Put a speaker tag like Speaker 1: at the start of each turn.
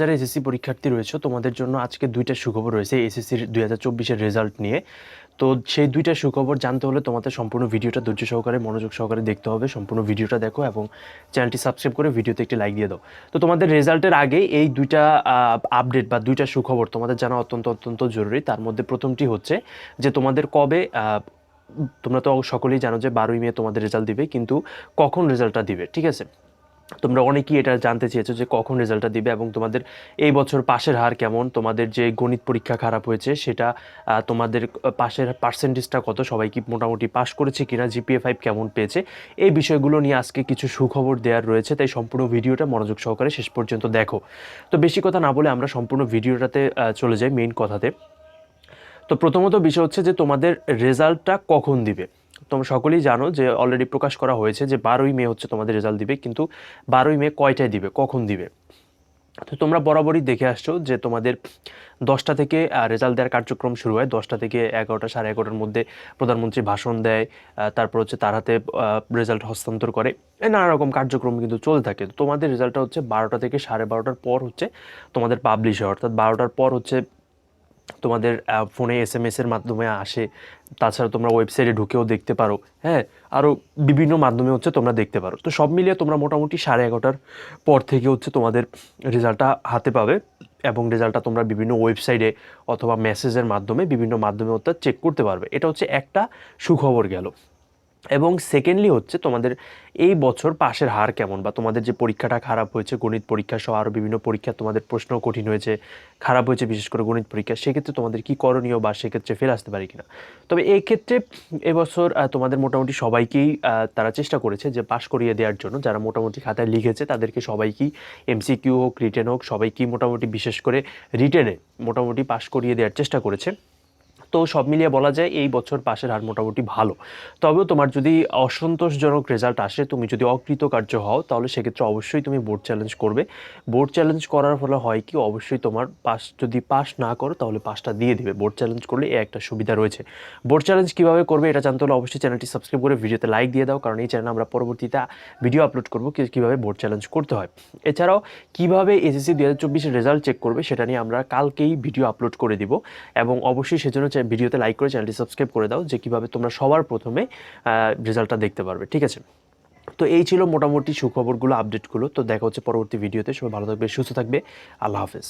Speaker 1: যারা এসএসসি পরীক্ষার্থী রয়েছে, তোমাদের জন্য আজকে দুইটা সুখবর রয়েছে এসএসসির দুই হাজার চব্বিশের রেজাল্ট নিয়ে। তো সেই দুইটা সুখবর জানতে হলে তোমাদের সম্পূর্ণ ভিডিওটা ধৈর্য সহকারে, মনোযোগ সহকারে দেখতে হবে। সম্পূর্ণ ভিডিওটা দেখো এবং চ্যানেলটি সাবস্ক্রাইব করে ভিডিওতে একটি লাইক দিয়ে দাও। তো তোমাদের রেজাল্টের আগে এই দুইটা আপডেট বা দুইটা সুখবর তোমাদের জানা অত্যন্ত অত্যন্ত জরুরি। তার মধ্যে প্রথমটি হচ্ছে যে তোমাদের কবে তোমরা তো সকলেই জানো যে বারোই মে তোমাদের রেজাল্ট দিবে, কিন্তু কখন রেজাল্টটা দিবে, ঠিক আছে? তোমরা অনেকেই এটা জানতে চেয়েছো যে কখন রেজাল্টটা দিবে এবং তোমাদের এই বছর পাশের হার কেমন? তোমাদের যে গণিত পরীক্ষা খারাপ হয়েছে, সেটা তোমাদের পাশের পার্সেন্টেজটা কত? সবাই কি মোটামুটি পাস করেছে কিনা? জিপিএ ফাইভ কেমন পেয়েছে? এই বিষয়গুলো নিয়ে আজকে কিছু সুখবর দেওয়ার রয়েছে, তাই সম্পূর্ণ ভিডিওটা মনোযোগ সহকারে শেষ পর্যন্ত দেখো। তো বেশি কথা না বলে আমরা সম্পূর্ণ ভিডিওটাতে চলে যাই মেইন কথাতে। তো প্রথমত বিষয় হচ্ছে যে তোমাদের রেজাল্টটা কখন দিবে? তোমরা সকলেই জানো যে অলরেডি প্রকাশ করা হয়েছে যে বারোই মে হচ্ছে তোমাদের রেজাল্ট দিবে, কিন্তু বারোই মে কয়টায় দিবে, কখন দিবে? তো তোমরা বরাবরই দেখে আসছো যে তোমাদের দশটা থেকে রেজাল্ট দেওয়ার কার্যক্রম শুরু হয়। দশটা থেকে এগারোটা, সাড়ে এগারোটার মধ্যে প্রধানমন্ত্রী ভাষণ দেয় তারপর হচ্ছে তার হাতে রেজাল্ট হস্তান্তর করে। নানা রকম কার্যক্রম কিন্তু চলতে থাকে। তোমাদের রেজাল্টটা হচ্ছে বারোটা থেকে সাড়ে বারোটার পর হচ্ছে তোমাদের পাবলিশ হয়। অর্থাৎ বারোটার পর হচ্ছে তোমাদের ফোনে এস এম এসের মাধ্যমে আসে। তাছাড়া তোমরা ওয়েবসাইটে ঢুকেও দেখতে পারো হ্যাঁ? আরও বিভিন্ন মাধ্যমে হচ্ছে তোমরা দেখতে পারো। তো সব মিলিয়ে তোমরা মোটামুটি সাড়ে এগারোটার পর থেকে হচ্ছে তোমাদের রেজাল্টটা হাতে পাবে এবং রেজাল্টটা তোমরা বিভিন্ন ওয়েবসাইটে অথবা মেসেজের মাধ্যমে বিভিন্ন মাধ্যমে অর্থাৎ চেক করতে পারবে। এটা হচ্ছে একটা সুখবর গেল। এবং সেকেন্ডলি হচ্ছে তোমাদের এই বছর পাশের হার কেমন? বা তোমাদের যে পরীক্ষাটা খারাপ হয়েছে, গণিত পরীক্ষা সহ আরও বিভিন্ন পরীক্ষা তোমাদের প্রশ্ন কঠিন হয়েছে, খারাপ হয়েছে বিশেষ করে গণিত পরীক্ষা, সেক্ষেত্রে তোমাদের কি করণীয় বা সেক্ষেত্রে ফেল আসতে পারি কিনা? তবে এই ক্ষেত্রে এবছর তোমাদের মোটামুটি সবাইকেই তারা চেষ্টা করেছে যে পাশ করিয়ে দেওয়ার জন্য। যারা মোটামুটি খাতায় লিখেছে, তাদেরকে সবাইকেই এমসিকিউ হোক রিটেন হোক, সবাইকেই মোটামুটি বিশেষ করে রিটেনে মোটামুটি পাশ করিয়ে দেওয়ার চেষ্টা করেছে। তো সব মিলিয়ে বলা যায় এই বছর পাশের হার মোটামুটি ভালো। তবেও তোমার যদি অসন্তোষজনক রেজাল্ট আসে, তুমি যদি অকৃতকার্য হও, তাহলে সেক্ষেত্রে অবশ্যই তুমি বোর্ড চ্যালেঞ্জ করবে। বোর্ড চ্যালেঞ্জ করার ফলে হয় কি, অবশ্যই তোমার পাস যদি পাস না করো, তাহলে পাসটা দিয়ে দিবে। বোর্ড চ্যালেঞ্জ করলে এই একটা সুবিধা রয়েছে। বোর্ড চ্যালেঞ্জ কীভাবে করবে এটা জানতে হলে অবশ্যই চ্যানেলটি সাবস্ক্রাইব করে ভিডিওতে লাইক দিয়ে দাও, কারণ এই চ্যানেলে আমরা পরবর্তীতে ভিডিও আপলোড করব কীভাবে বোর্ড চ্যালেঞ্জ করতে হয়। এছাড়াও, কীভাবে এসএসসি দু হাজার রেজাল্ট চেক করবে, সেটা নিয়ে আমরা কালকেই ভিডিও আপলোড করে দিব। এবং অবশ্যই সেজন্য ভিডিওতে লাইক করে চ্যানেলটি সাবস্ক্রাইব করে দাও, যে কীভাবে তোমরা সবার প্রথমে রেজাল্টটা দেখতে পারবে, ঠিক আছে? তো এই ছিল মোটামুটি সুখবরগুলো আপডেটগুলো তো দেখা হচ্ছে পরবর্তী ভিডিওতে সবাই ভালো থাকবে, সুস্থ থাকবে। আল্লাহ হাফেজ।